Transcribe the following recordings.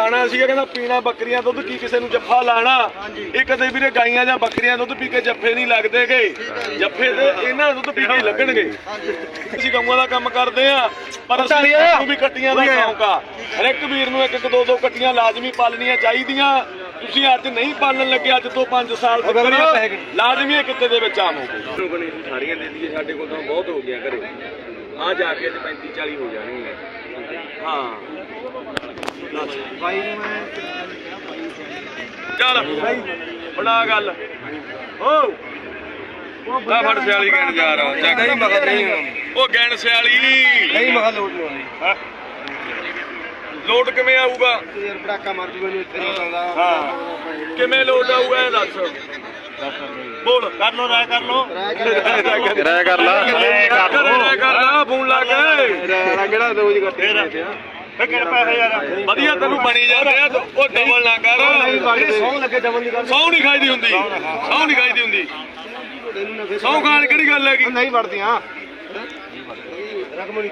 ਗਾਣਾ ਸੀਗਾ ਕਹਿੰਦਾ ਪੀਣਾ ਬੱਕਰੀਆਂ ਦੁੱਧ ਕੀ ਕਿਸੇ ਨੂੰ ਜੱਫਾ ਲਾਣਾ? ਇਹ ਕਦੇ ਵੀਰੇ ਗਾਈਆਂ ਜਾਂ ਬੱਕਰੀਆਂ ਦੁੱਧ ਪੀ ਕੇ ਜੱਫੇ ਨਹੀਂ ਲੱਗਦੇਗੇ ਜੱਫੇ ਤੇ ਇਹਨਾਂ ਦੁੱਧ ਪੀ ਕੇ ਹੀ ਲੱਗਣਗੇ। ਅਸੀਂ ਗਊਆਂ ਦਾ ਕੰਮ ਕਰਦੇ ਆ ਪਰ ਅਸੀਂ ਨੂੰ ਵੀ ਕੱਟੀਆਂ ਦਾ ਸ਼ੌਂਕ ਆ। ਹਰ ਇੱਕ ਵੀਰ ਨੂੰ ਇੱਕ ਇੱਕ ਦੋ ਦੋ ਕੱਟੀਆਂ ਲਾਜ਼ਮੀ ਪਾਲਣੀਆਂ ਚਾਹੀਦੀਆਂ। ਤੁਸੀਂ ਅੱਜ ਨਹੀਂ ਪਾਲਣ ਲੱਗੇ ਅੱਜ ਤੋਂ 5 ਸਾਲ ਤੱਕ। ਲਾਜ਼ਮੀ ਇਹ ਕਿੱਤੇ ਦੇ ਵਿੱਚ ਆਵੋਗੇ ਬਣੇ ਸਾਰੀਆਂ ਦੇ ਦਈਏ ਸਾਡੇ ਕੋਲ ਤਾਂ ਬਹੁਤ ਹੋ ਗਿਆ ਘਰੇ। ਆ ਜਾ ਕੇ ਅੱਜ 35 40 ਹੋ ਜਾਣਗੇ ਹਾਂ। ਬਾਈ ਨੂੰ ਮੈਂ ਚੱਲ ਬਣਾ ਗੱਲ। ਓ। ਆ ਫੜ ਸਿਆਲੀ ਗੈਣ ਜਾ ਰਹਾ ਚੱਕ। ਨਹੀਂ ਮਗਰ ਨਹੀਂ ਉਹ ਗੈਣ ਸਿਆਲੀ। ਨਹੀਂ ਮਗਾ ਲੋਡ ਨਹੀਂ ਆਉਂਦੀ ਹਾਂ। ਲੋਟ ਕਿਵੇਂ ਆਊਗਾ? ਤੇ ਯਾਰ ਪੜਾਕਾ ਮਾਰ ਜੂਗਾ ਇਹਨੂੰ ਇੱਥੇ ਨਹੀਂ ਆਉਂਦਾ। ਹਾਂ। ਕਿਵੇਂ ਲੋਟ ਆਊਗਾ ਇਹ ਦੱਸ। ਬੋਲ। ਕਰ ਲੋ ਰਾਇ ਕਰ ਲੋ। ਕਿਰਾਇਆ ਕਰ ਲਾ। ਕਰ ਕਰ ਲਾ ਫੋਨ ਲਾ ਕੇ। ਕਿਹੜਾ ਦੋ ਜੀ ਕੱਟੇ ਵਧੀਆ ਤੈਨੂੰ ਬਣੀ ਜਾ ਰਿਹਾ ਉਹ ਡਬਲ ਨਾ ਕਰ। ਸੌ ਲੱਗੇ ਡਬਲ ਨਹੀਂ ਸੌ ਨਹੀਂ ਖਾਈਦੀ ਹੁੰਦੀ। ਸੌ ਨਹੀਂ ਖਾਈਦੀ ਹੁੰਦੀ। ਸੌ ਖਾਣ ਕਿਹੜੀ ਗੱਲ ਹੈਗੀ? ਨਹੀਂ ਵੜਦੀਆਂ। ਰਕਮ ਨਹੀਂ।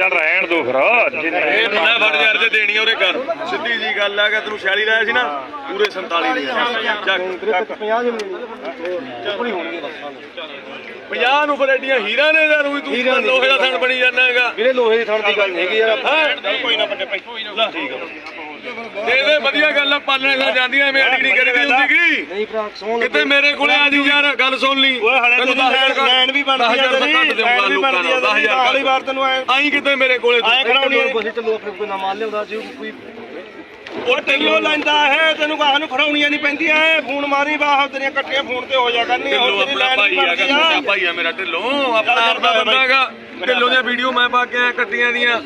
ਚੱਲ ਰਹਿਣ ਦੋ ਫਿਰ। ਇਹ ਮੈਂ ਫੜ ਯਾਰ ਜੇ ਦੇਣੀ ਆ ਉਹਦੇ ਕਰ ਸਿੱਧੀ ਜੀ ਗੱਲ ਆ ਕਿ ਤੈਨੂੰ 46 ਲਾਇਆ ਸੀ ਨਾ ਪੂਰੇ 47 ਦੀ ਚੱਕ 50 ਦੇ ਚੱਪੜੀ ਹੋਣਗੇ ਬਸ 50 ਨੂੰ ਫਿਰ ਐਡੀਆਂ ਹੀਰਾ ਨੇ ਯਾਰ ਉਹੀ ਤੂੰ ਤਾਂ ਲੋਹੇ ਦਾ ਥਣ ਬਣੀ ਜਾਂਦਾ ਹੈਗਾ। ਵੀਰੇ ਲੋਹੇ ਦੀ ਥਣ ਦੀ ਗੱਲ ਨਹੀਂ ਹੈਗੀ ਯਾਰ। ਹਾਂ? ਕੋਈ ਨਾ ਵੱਡੇ ਭਾਈ। ਠੀਕ ਆ ਦੇ ਦੇ ਵਧੀਆ ਗੱਲ ਆ ਪਾਲਣੇ ਨਾਲ ਜਾਂਦੀਆਂ ਐਵੇਂ ਅੜੀ ਨਹੀਂ ਕਰੀਦੀ ਹੁੰਦੀਗੀ ਨਹੀਂ ਭਰਾ ਕਿਤੇ ਮੇਰੇ ਕੋਲੇ ਆ ਜੀ ਯਾਰ ਗੱਲ ਸੁਣ ਲਈ। ਓਏ ਹਲੇ ਤੂੰ ਲੈਣ ਵੀ ਬਣਦੀ ਆ ਤੇਰੀ ਲੈਣ ਵੀ ਬਣਦੀ ਆ 10000 ਅਗਲੀ ਵਾਰ ਤੈਨੂੰ ਆਈ ਕਿਤੇ ਮੇਰੇ ਕੋਲੇ ਆਏ ਬਸੇ ਚੱਲੋ ਆਪਣੇ ਕੋਈ ਨਾ ਮਾਲ ਲਿਆਉਂਦਾ ਜੀ ਕੋਈ ਉਹ ਟੈਲੋ ਲੈਂਦਾ ਹੈ ਤੈਨੂੰ ਕਾਹ ਨੂੰ ਫੜਾਉਣੀਆਂ ਨਹੀਂ ਪੈਂਦੀਆਂ। ਐ ਫੋਨ ਮਾਰੀ ਬਾਹ ਤੇਰੀਆਂ ਕੱਟੀਆਂ ਫੋਨ ਤੇ ਹੋ ਜਾ ਕਰਨੀਆਂ ਹੋਰ ਤੇਰੀ ਲੈਣ ਬਣਦੀ ਆ। ਭਾਈ ਆ ਮੇਰਾ ਢਿੱਲੋਂ ਆਪਣਾ ਆਪ ਦਾ ਬੰਦਾ ਹੈਗਾ। ਢਿੱਲੋਂ ਦੀਆਂ ਵੀਡੀਓ ਮੈਂ ਪਾ ਕੇ ਆਇਆ ਕੱਟੀਆਂ ਦੀਆਂ।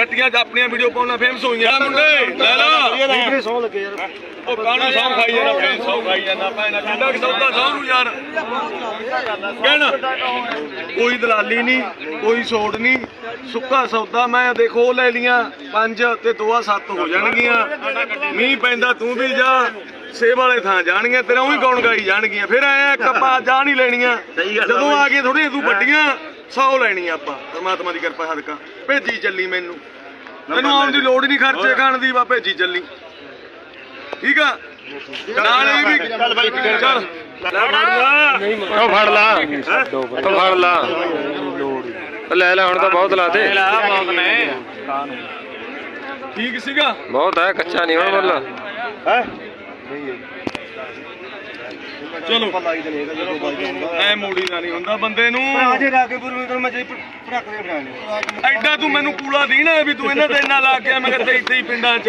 ਕੱਟੀਆਂ ਆਪਣੀਆਂ ਵੀਡੀਓ ਪਾਉਣਾ ਫੇਮਸ ਹੋਈਆਂ। ਮੁੰਡੇ ਲੈ ਲਾ। ਸੌ ਲੱਗੇ ਯਾਰ ਉਹ ਕਾਹਨੂੰ ਸੌਂ ਖਾਈ ਜਾਣਾ ਫੇਰ ਸੌਂ ਖਾਈ ਜਾਣਾ ਭੈਣਾ ਕਿੰਨਾ ਕਿ ਸੌਦਾ ਸੌਂ ਨੂੰ ਯਾਰ। ਕਹਿਣਾ ਕੋਈ ਦਲਾਲੀ ਨਹੀਂ ਕੋਈ ਸੋੜ ਨਹੀਂ ਸੁੱਕਾ ਸੌਦਾ ਮੈਂ ਦੇਖੋ ਲੈ ਲੀਆਂ ਪੰਜ ਤੇ ਦੋਆ ਸੱਤ ਹੋ ਜਾਣਗੀਆਂ। ਮੀਂਹ ਪੈਂਦਾ ਤੂੰ ਵੀ ਜਾ ਸੇਬ ਵਾਲੇ ਥਾਂ ਜਾਣਗੀਆਂ ਤੇਰਾ ਉਹੀ ਗਾਉਣ ਗਾਈ ਜਾਣਗੀਆਂ? ਫਿਰ ਆਇਆ ਕੱਪਾ ਜਾ ਨਹੀਂ ਲੈਣੀਆਂ। ਜਦੋਂ ਆ ਗਈਆਂ ਥੋੜੀਆਂ ਤੂੰ ਵੱਡੀਆਂ 100 ਲੈਣੀਆਂ ਆਪਾਂ। ਪਰਮਾਤਮਾ ਦੀ ਕਿਰਪਾ ਸਦਕਾ ਭੇਜੀ ਚੱਲੀ ਮੈਨੂੰ। ਮੈਨੂੰ ਆਉਣ ਦੀ ਲੋੜ ਹੀ ਨਹੀਂ ਖਰਚੇ ਖਾਣ ਦੀ ਵਾ ਭੇਜੀ ਚੱਲੀ। ਠੀਕ ਆ? ਨਾਲ ਇਹ ਵੀ ਚੱਲ ਬਾਈ ਚੱਲ। ਉਹ ਫੜ ਲਾ। ਉਹ ਫੜ ਲਾ। ਲੈ ਲੈ ਹੁਣ ਤਾਂ ਬਹੁਤ ਲਾਤੇ। ਠੀਕ ਸੀਗਾ? ਬਹੁਤ ਹੈ ਕੱਚਾ ਨਹੀਂ ਹੁਣ ਮੁੱਲ। ਚਲੋ। ਲਾਈ ਨਹੀਂ ਹੈਗਾ ਜਦੋਂ ਬਾਈ ਜਾਊਗਾ ਐ ਮੂੜੀ ਦਾ ਨਹੀਂ ਹੁੰਦਾ ਬੰਦੇ ਨੂੰ। ਅਜੇ ਰਾ ਕੇ ਗੁਰੂ ਨੂੰ ਮੈਂ ਜੇ ਪੜਾਕ ਦੇ ਬਣਾਣੇ ਐਡਾ ਤੂੰ ਮੈਨੂੰ ਕੂਲਾ ਦੀ ਨਾ ਵੀ ਤੂੰ ਇਹਨਾਂ ਤੇ ਇੰਨਾ ਲਾ ਕੇ ਮੈਂ ਕਿਤੇ ਇੱਥੇ ਹੀ ਪਿੰਡਾਂ 'ਚ।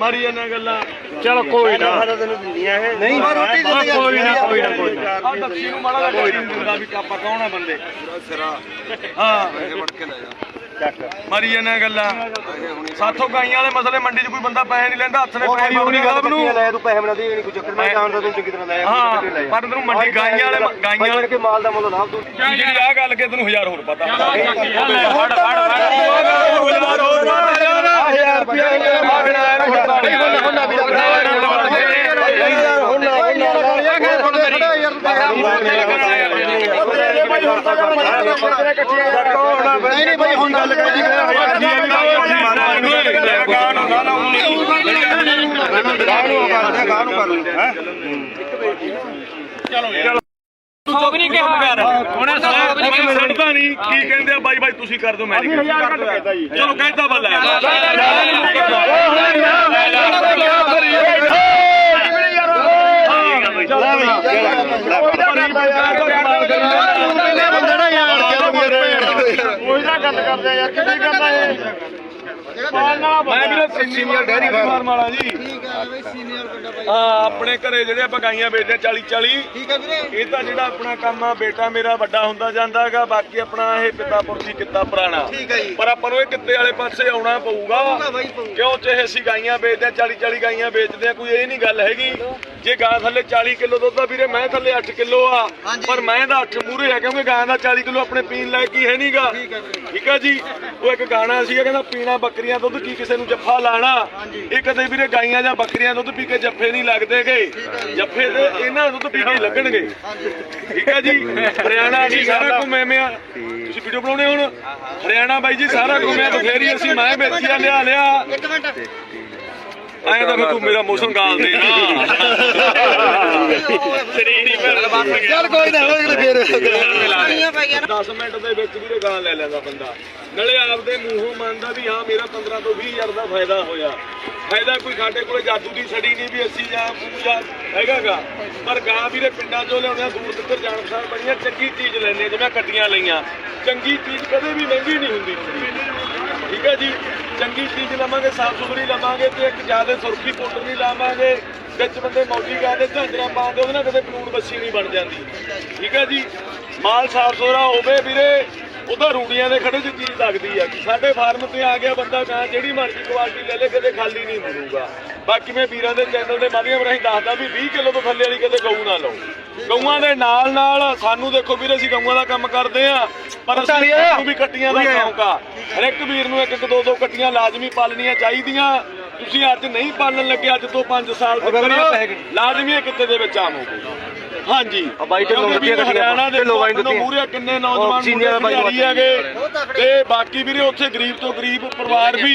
ਮਾਰੀ ਇਹਨਾਂ ਗੱਲਾਂ। ਚਲ ਕੋਈ ਨਾ। ਸਾਰਾ ਨਹੀਂ ਰੋਟੀ ਦਿੰਦੀ ਕੋਈ ਨਾ ਕੋਈ ਨਾ ਕੋਈ ਨਾ। ਆ ਦੱਸੀ ਨੂੰ ਮਾੜਾ ਜਿਹਾ ਕੋਈ ਦਿੰਦਾ ਵੀ ਕਾਪਾ ਕੌਣ ਆ ਬੰਦੇ। ਹਾਂ। ਮਾਰੀ ਇਹਨਾਂ ਗੱਲਾਂ ਸਾਥੋਂ ਗਾਈਆਂ ਵਾਲੇ ਮਸਲੇ ਮੰਡੀ 'ਚ ਕੋਈ ਬੰਦਾ ਪੈਸੇ ਨਹੀਂ ਲੈਂਦਾ ਹੱਥ ਨੇ ਪੈਸੇ ਗਾਹਕ ਨੂੰ ਲੈ ਤੂੰ ਪੈਸੇ ਬਣਾ ਦੇ ਨਹੀਂ ਕੋਈ ਚੱਕਰ ਮੈਂ ਜਾਣਦਾ ਤੂੰ ਚੰਗੀ ਤਰ੍ਹਾਂ ਲੈ ਹਾਂ ਪਰ ਤੈਨੂੰ ਮੰਡੀ ਗਾਈਆਂ ਵਾਲੇ ਗਾਈਆਂ ਵਾਲੇ ਕੇ ਮਾਲ ਦਾ ਮੁੱਲ ਨਾ ਤੂੰ ਜਿਹੜੀ ਆ ਗੱਲ ਕੇ ਤੈਨੂੰ ਹਜ਼ਾਰ ਹੋਰ ਪਤਾ ਫੜ ਹਜ਼ਾਰ ਨਹੀਂ ਨਹੀਂ ਭਾਈ ਹੁਣ ਗੱਲ ਨਹੀਂ ਕਿਹਾ ਕਰ ਨਹੀਂ ਛੱਡਦਾ ਨਹੀਂ ਕੀ ਕਹਿੰਦੇ ਆ ਬਾਈ ਬਾਈ ਤੁਸੀਂ ਕਰ ਦਿਓ ਮੈਂ ਨਹੀਂ ਚਲੋ ਕਹਿੰਦਾ ਬੱਲੇ। ਮੈਂ ਵੀਰੇ ਸੀਨੀਅਰ ਡੈਰੀ ਫਾਰਮ। ਵਾਲਾ ਜੀ। ਹਾਂ ਆਪਣੇ ਘਰੇ ਜਿਹੜੇ ਆਪਾਂ ਗਾਈਆਂ ਵੇਚਦੇ ਆ 40 40 ਠੀਕ ਹੈ ਵੀਰੇ। ਇਹ ਤਾਂ ਜਿਹੜਾ ਆਪਣਾ ਕੰਮ ਆ ਬੇਟਾ ਮੇਰਾ ਵੱਡਾ ਹੁੰਦਾ ਜਾਂਦਾ ਹੈਗਾ ਬਾਕੀ ਆਪਣਾ ਇਹ ਪਿਤਾ ਪੁਰਖੀ ਕਿੱਤਾ ਪੁਰਾਣਾ। ਠੀਕ ਹੈ ਜੀ। ਪਰ ਆਪਾਂ ਨੂੰ ਇਹ ਕਿੱਤੇ ਵਾਲੇ ਪਾਸੇ ਆਉਣਾ ਪਊਗਾ। ਕਿਉਂ ਚਾਹੇ ਅਸੀਂ ਗਾਈਆਂ ਵੇਚਦੇ ਆ 40 40 ਗਾਈਆਂ ਵੇਚਦੇ ਆ ਕੋਈ ਇਹ ਨਹੀਂ ਗੱਲ ਹੈਗੀ। ਜੇ ਗਾਂ ਥੱਲੇ 40 ਕਿਲੋ ਦੁੱਧ ਆ ਵੀਰੇ ਮੈਂ ਥੱਲੇ 8 ਕਿਲੋ ਆ। ਪਰ ਮੈਂ ਦਾ 8 ਮੂਰੇ ਆ ਕਿਉਂਕਿ ਗਾਂ ਦਾ 40 ਕਿਲੋ ਆਪਣੇ ਪੀਣ ਲਾਇਕ ਹੀ ਹੈ ਨਹੀਂਗਾ ਠੀਕ ਆ ਜੀ? ਉਹ ਇੱਕ ਗਾਣਾ ਸੀਗਾ ਕਹਿੰਦਾ ਪੀਣਾ ਬੱਕਰੀਆਂ ਦੁੱਧ ਕੀ ਕਿਸੇ ਨੂੰ ਜੱਫਾ ਲਾਣਾ। ਇਹ ਕਦੇ ਵੀਰੇ ਗਾਈਆਂ ਜਾਂ ਬੱਕਰੀਆਂ ਦੁੱਧ ਪੀ ਕੇ ਜੱਫੇ ਨਹੀਂ ਲੱਗਦੇਗੇ। ਜੱਫੇ ਤੇ ਇਹਨਾਂ ਦੁੱਧ ਪੀ ਕੇ ਲੱਗਣਗੇ। ਠੀਕ ਆ ਜੀ? ਹਰਿਆਣਾ ਜੀ ਸਾਰਾ ਘੁੰਮਿਆ ਤੁਸੀਂ ਵੀਡੀਓ ਬਣਾਉਣੇ ਹੁਣ? ਹਰਿਆਣਾ ਬਾਈ ਜੀ ਸਾਰਾ ਘੁੰਮਿਆ ਬਥੇਰੀ ਅਸੀਂ ਮੈਂ ਵੇਚੀਆਂ ਲਿਆ ਲਿਆ। ਇੱਕ ਮਿੰਟ ਐਂ ਤਾਂ ਫਿਰ ਤੂੰ ਮੇਰਾ ਮੋਸ਼ਨ ਗਾਲ ਦੇ ਨਾ ਸਰੀਰ ਚੱਲ ਕੋਈ ਨਾ ਹੋਏ ਫੇਰ। 10 ਮਿੰਟ ਦੇ ਵਿੱਚ ਵੀਰੇ ਗਾਂ ਲੈ ਲੈਂਦਾ ਬੰਦਾ। ਨਾਲੇ ਆਪਦੇ ਮੂੰਹੋਂ ਮੰਨਦਾ ਵੀ ਹਾਂ ਮੇਰਾ 15 ਤੋਂ 20 ਹਜ਼ਾਰ ਦਾ ਫਾਇਦਾ ਹੋਇਆ। ਫਾਇਦਾ ਕੋਈ ਸਾਡੇ ਕੋਲੇ ਜਾਦੂ ਦੀ ਛੜੀ ਨਹੀਂ ਵੀ ਅਸੀਂ ਜਾਂ ਪੂਜਾ ਹੈਗਾਗਾ। ਪਰ ਗਾਂ ਵੀਰੇ ਪਿੰਡਾਂ ਚੋਂ ਲਿਆਉਂਦੇ ਆ ਦੂਰ ਦਿੱਤਰ ਜਾਣ ਪਛਾਣ ਬੜੀਆਂ ਚੰਗੀ ਚੀਜ਼ ਲੈਂਦੇ ਆ, ਜਿਵੇਂ ਕੱਟੀਆਂ ਲਈਆਂ। ਚੰਗੀ ਚੀਜ਼ ਕਦੇ ਵੀ ਮਹਿੰਗੀ ਨਹੀਂ ਹੁੰਦੀ। ਠੀਕ ਹੈ ਜੀ? ਚੰਗੀ ਚੀਜ਼ ਲਵਾਂਗੇ ਸਾਫ਼ ਸੁਥਰੀ ਲਵਾਂਗੇ ਤੇ ਇੱਕ ਜ਼ਿਆਦਾ ਸੁਰਖੀ ਪਾਊਡਰ ਨਹੀਂ ਲਾਵਾਂਗੇ। ਵਿੱਚ ਬੰਦੇ ਮੌਜੀ ਗਾ ਦੇ ਝਾਂਜਰਾਂ ਪਾਉਂਦੇ ਉਹਦੇ ਨਾਲ ਕਦੇ ਕਾਨੂੰਨ ਬੱਸੀ ਨਹੀਂ ਬਣ ਜਾਂਦੀ। ਠੀਕ ਹੈ ਜੀ? ਮਾਲ ਸਾਫ਼ ਸੁਥਰਾ ਹੋਵੇ ਵੀਰੇ ਉਹਦਾ ਰੂੜੀਆਂ ਦੇ ਖੜੇ 'ਚ ਚੀਜ਼ ਲੱਗਦੀ ਆ ਕਿ ਸਾਡੇ ਫਾਰਮ ਤੇ ਆ ਗਿਆ ਬੰਦਾ ਕਹਾਂ ਜਿਹੜੀ ਮਰਜ਼ੀ ਕੁਆਲਿਟੀ ਲੈ ਲੈ ਕਦੇ ਖਾਲੀ ਨਹੀਂ ਮਿਲੂਗਾ ਬਾਕੀ ਮੈਂ ਵੀਰਾਂ ਦੇ ਚੈਨਲ ਦੇ ਮਾਧਿਅਮ ਰਾਹੀਂ ਦੱਸਦਾ ਵੀ 20 ਕਿਲੋ ਤੋਂ ਥੱਲੇ ਵਾਲੀ ਕਦੇ ਗਊ ਨਾ ਲਓ। ਗਊਆਂ ਦੇ ਨਾਲ ਨਾਲ ਸਾਨੂੰ ਦੇਖੋ ਵੀਰੇ ਅਸੀਂ ਗਊਆਂ ਦਾ ਕੰਮ ਕਰਦੇ ਆ ਪਰ ਅਸੀਂ ਵੀ ਕੱਟੀਆਂ ਦਾ ਸ਼ੌਂਕ ਆ। ਹਰ ਇੱਕ ਵੀਰ ਨੂੰ ਇੱਕ ਇੱਕ ਦੋ ਦੋ ਕੱਟੀਆਂ ਲਾਜ਼ਮੀ ਪਾਲਣੀਆਂ ਚਾਹੀਦੀਆਂ। ਤੁਸੀਂ ਅੱਜ ਨਹੀਂ ਪਾਲਣ ਲੱਗੇ ਅੱਜ ਤੋਂ 5 ਸਾਲ ਤੱਕ ਲਾਜ਼ਮੀ ਇਹ ਕਿੱਤੇ ਦੇ ਵਿੱਚ ਆਵੋਗੇ ਹਾਂਜੀ। ਬਾਈ ਵੀਰ ਕੱਟੀਆਂ, ਹਰਿਆਣਾ ਦੇ ਦਿੱਤੀਆਂ। ਮੂਹਰੇ ਕਿੰਨੇ ਨੌਜਵਾਨ ਸੀਨੀਅਰ ਮੁੰਡੇ ਹੈਗੇ ਤੇ ਬਾਕੀ ਵੀਰੇ ਉੱਥੇ ਗਰੀਬ ਤੋਂ ਗਰੀਬ ਪਰਿਵਾਰ ਵੀ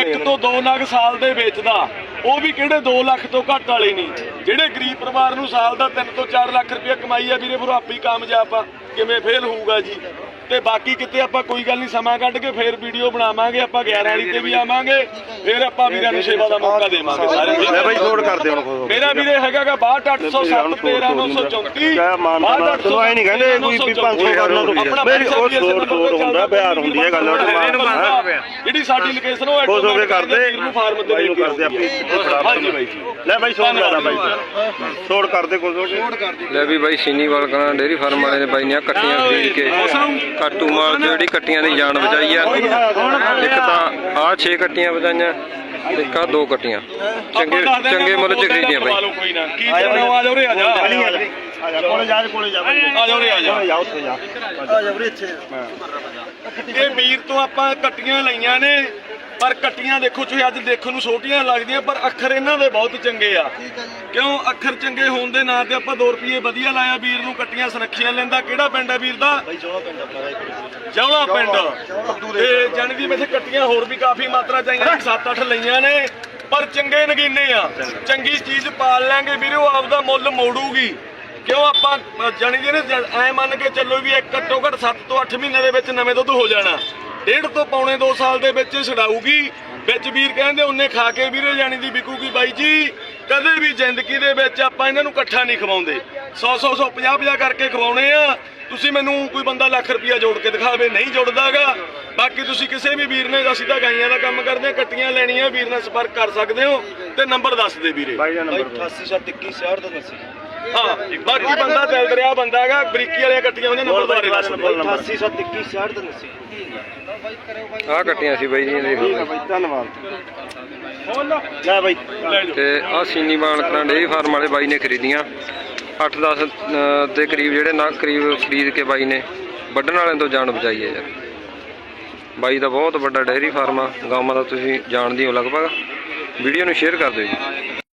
ਇੱਕ ਤੋਂ 2 ਲੱਖ ਸਾਲ ਦੇ ਵੇਚਦਾ। ਉਹ ਵੀ ਕਿਹੜੇ 2 ਲੱਖ ਤੋਂ ਘੱਟ ਵਾਲੇ ਨਹੀਂ। ਜਿਹੜੇ ਗਰੀਬ ਪਰਿਵਾਰ ਨੂੰ ਸਾਲ ਦਾ 3 ਤੋਂ 4 ਲੱਖ ਰੁਪਏ ਕਮਾਈ ਆ ਵੀਰੇ ਫਿਰ ਆਪੇ ਹੀ ਕਾਮਯਾਬ ਆ। ਕਿਵੇਂ ਫੇਲ ਹੋਊਗਾ ਜੀ? ਤੇ ਬਾਕੀ ਕਿਤੇ ਆਪਾਂ ਕੋਈ ਗੱਲ ਨਹੀਂ ਸਮਾਂ ਕੱਢ ਕੇ ਫੇਰ ਵੀਡੀਓ ਬਣਾਵਾਂਗੇ ਆਪਾਂ 11 ਵਾਲੀ ਤੇ ਵੀ ਆਵਾਂਗੇ ਫੇਰ ਆਪਾਂ ਵੀਰਾਂ ਨੂੰ ਸੇਵਾ ਦਾ ਮੌਕਾ ਦੇਵਾਂਗੇ ਸਾਰੇ। ਲੈ ਬਾਈ ਛੋੜ ਕਰ ਦੇ ਹੁਣ ਮੇਰਾ ਵੀਰੇ ਹੈਗਾਗਾ 62807 13934 ਕਿਆ ਮਾਨਤਾ ਤੈਨੂੰ ਐ ਨਹੀਂ ਕਹਿੰਦੇ ਕੋਈ ਵੀ 500 ਕਰਨਾ ਤੂੰ ਮੇਰੀ ਉਹ ਛੋੜ ਛੋੜ ਹੁੰਦਾ ਬਿਹਾਰ ਹੁੰਦੀ ਹੈ ਗੱਲ ਜਿਹੜੀ ਸਾਡੀ ਲੋਕੇਸ਼ਨ ਉਹ ਕੇ ਕਰਦੇ ਨੂੰ ਫਾਰਮ ਤੇ ਕੇ ਕਰਦੇ ਆਉਂਦੀ ਆਪੇ ਹੈ। ਹਾਂਜੀ ਬਾਈ ਜੀ। ਲੈ ਬਾਈ ਛੋੜ ਕਰਾ ਬਾਈ ਛੋੜ ਕਰਦੇ ਕੁਝ ਹੋ ਕੇ। ਲੈ ਵੀ ਬਾਈ ਸੀਨੀਵਾਲ ਕਰਾਂ ਡੇਰੀ ਫਾਰਮ ਵਾਲੇ ਨੇ ਬਾਈ ਨੇ ਕੱਟੀਆਂ ਖਰੀਦ ਕੇ। ਕਾਟੂ ਮਾਲ ਤੇ ਜਿਹੜੀ ਕੱਟੀਆਂ ਦੀ ਜਾਨ ਬਚਾਈ ਆ। ਇੱਕ ਤਾਂ ਆਹ 6 ਕੱਟੀਆਂ ਬਚਾਈਆਂ ਤੇ ਇੱਕ ਆਹ ਦੋ ਕੱਟੀਆਂ। ਚੰਗੇ ਚੰਗੇ ਮੁੱਲ ਚ ਖਰੀਦੀਆਂ ਬਾਈ। ਕੋਈ ਨਾ ਆ ਜਾ ਉਰੇ ਆ ਜਾ ਆ ਜਾ ਕੋਲੇ ਜਾ ਕੋਲੇ ਜਾ। ਆ ਜਾ ਉਰੇ ਆ ਜਾ ਜਾ ਉੱਥੇ ਜਾ। ਆ ਜਾ ਵੀਰੇ ਇੱਥੇ। ਇਹ ਵੀਰ ਤੋਂ ਆਪਾਂ ਕੱਟੀਆਂ ਲਈਆਂ ਨੇ ਪਰ ਕੱਟੀਆਂ ਦੇਖੋ ਤੁਸੀਂ ਅੱਜ ਦੇਖਣ ਨੂੰ ਛੋਟੀਆਂ ਲੱਗਦੀਆਂ ਪਰ ਅੱਖਰ ਇਹਨਾਂ ਦੇ ਬਹੁਤ ਚੰਗੇ ਆ। ਕਿਉਂ? ਅੱਖਰ ਚੰਗੇ ਹੋਣ ਦੇ ਨਾਂ ਤੇ ਆਪਾਂ 2 ਰੁਪਏ ਵਧੀਆ ਲਾਇਆ ਵੀਰ ਨੂੰ ਕੱਟੀਆਂ ਸੁਨੱਖੀਆਂ ਲੈਂਦਾ। ਕਿਹੜਾ ਪਿੰਡ ਹੈ ਵੀਰ ਦਾ? ਜੌਲਾ ਪਿੰਡ ਤੇ ਜਾਣੀ ਦੀ ਇੱਥੇ ਕੱਟੀਆਂ ਹੋਰ ਵੀ ਕਾਫੀ ਮਾਤਰਾ ਚਾਹੀਆਂ 7-8 ਲਈਆਂ ਨੇ ਪਰ ਚੰਗੇ ਨਗੀਨੇ ਆ। ਚੰਗੀ ਚੀਜ਼ ਪਾਲ ਲਾਂਗੇ ਵੀਰੇ ਉਹ ਆਪਦਾ ਮੁੱਲ ਮੋੜੂਗੀ। ਕਿਉਂ ਆਪਾਂ ਜਾਣੀ ਨੇ ਐ ਮੰਨ ਕੇ ਚੱਲੋ ਵੀ ਇੱਕ ਘੱਟੋ ਘੱਟ 7 ਤੋਂ 8 ਮਹੀਨੇ ਦੇ ਵਿੱਚ ਨਵੇਂ ਦੁੱਧ ਹੋ ਜਾਣਾ। ਡੇਢ ਤੋਂ ਪੌਣੇ 2 ਸਾਲ ਦੇ ਵਿੱਚ ਛਡਾਊਗੀ। ਵਿੱਚ ਵੀਰ ਕਹਿੰਦੇ ਉਹਨੇ ਖਾ ਕੇ ਵੀਰੇ ਜਾਣੀ ਦੀ ਵਿਕੂਗੀ ਬਾਈ ਜੀ। ਕਦੇ ਵੀ ਜ਼ਿੰਦਗੀ ਦੇ ਵਿੱਚ ਆਪਾਂ ਇਹਨਾਂ ਨੂੰ ਇਕੱਠਾ ਨਹੀਂ ਖਵਾਉਂਦੇ। 100 100 100 50 50 ਕਰਕੇ ਖਵਾਉਣੇ ਆ। ਤੁਸੀਂ ਮੈਨੂੰ ਕੋਈ ਬੰਦਾ ਲੱਖ ਰੁਪਇਆ ਜੋੜ ਕੇ ਦਿਖਾਵੇ ਨਹੀਂ ਜੁੜਦਾਗਾ। ਬਾਕੀ ਤੁਸੀਂ ਕਿਸੇ ਵੀ ਵੀਰ ਨੇ ਅਸੀਂ ਤਾਂ ਗਾਈਆਂ ਦਾ ਕੰਮ ਕਰਦੇ ਆ ਕੱਟੀਆਂ ਲੈਣੀਆਂ ਵੀਰ ਨਾਲ ਸੰਪਰਕ ਕਰ ਸਕਦੇ ਹੋ ਤੇ ਨੰਬਰ ਦੱਸ ਦੇ ਵੀਰੇ। ਬਾਈ ਦਾ ਨੰਬਰ 88 ਦਾ ਦੱਸੀ ਹਾਂ ਬਾਕੀ ਬੰਦਾ ਦਿਲ ਦਰਿਆ ਬੰਦਾ ਹੈਗਾ ਬਰੀਕੀ ਵਾਲੀਆਂ ਕੱਟੀਆਂ ਉਹਦੇ ਨੰਬਰ ਬਾਰੇ ਦੱਸ ਦੇ 88 ਦਾ ਦੱਸੀ ਆਹ ਕੱਟੀਆਂ ਸੀ ਬਾਈ ਦੀਆਂ ਦੇਖ। ਠੀਕ ਲਓ ਹੈ ਬਾਈ ਧੰਨਵਾਦ। ਲੈ ਬਾਈ। ਲੈ ਜਾਓ। ਤੇ ਆਹ ਸੀਨੀਵਾਲ ਕਰਾਂ ਡੇਰੀ ਫਾਰਮ ਵਾਲੇ ਬਾਈ ਨੇ ਖਰੀਦੀਆਂ। 8-10 ਦੇ ਕਰੀਬ ਜਿਹੜੇ ਨਾ ਕਰੀਬ ਖਰੀਦ ਕੇ ਬਾਈ ਨੇ ਵੱਢਣ ਵਾਲਿਆਂ ਤੋਂ ਜਾਨ ਬਚਾਈ ਹੈ ਯਾਰ। ਬਾਈ ਦਾ ਬਹੁਤ ਵੱਡਾ ਡੇਅਰੀ ਫਾਰਮ ਆ ਗਾਵਾਂ ਦਾ ਤੁਸੀਂ ਜਾਣਦੇ ਹੋ ਲਗਭਗ। ਵੀਡੀਓ ਨੂੰ ਸ਼ੇਅਰ ਕਰ ਦਿਓ ਜੀ।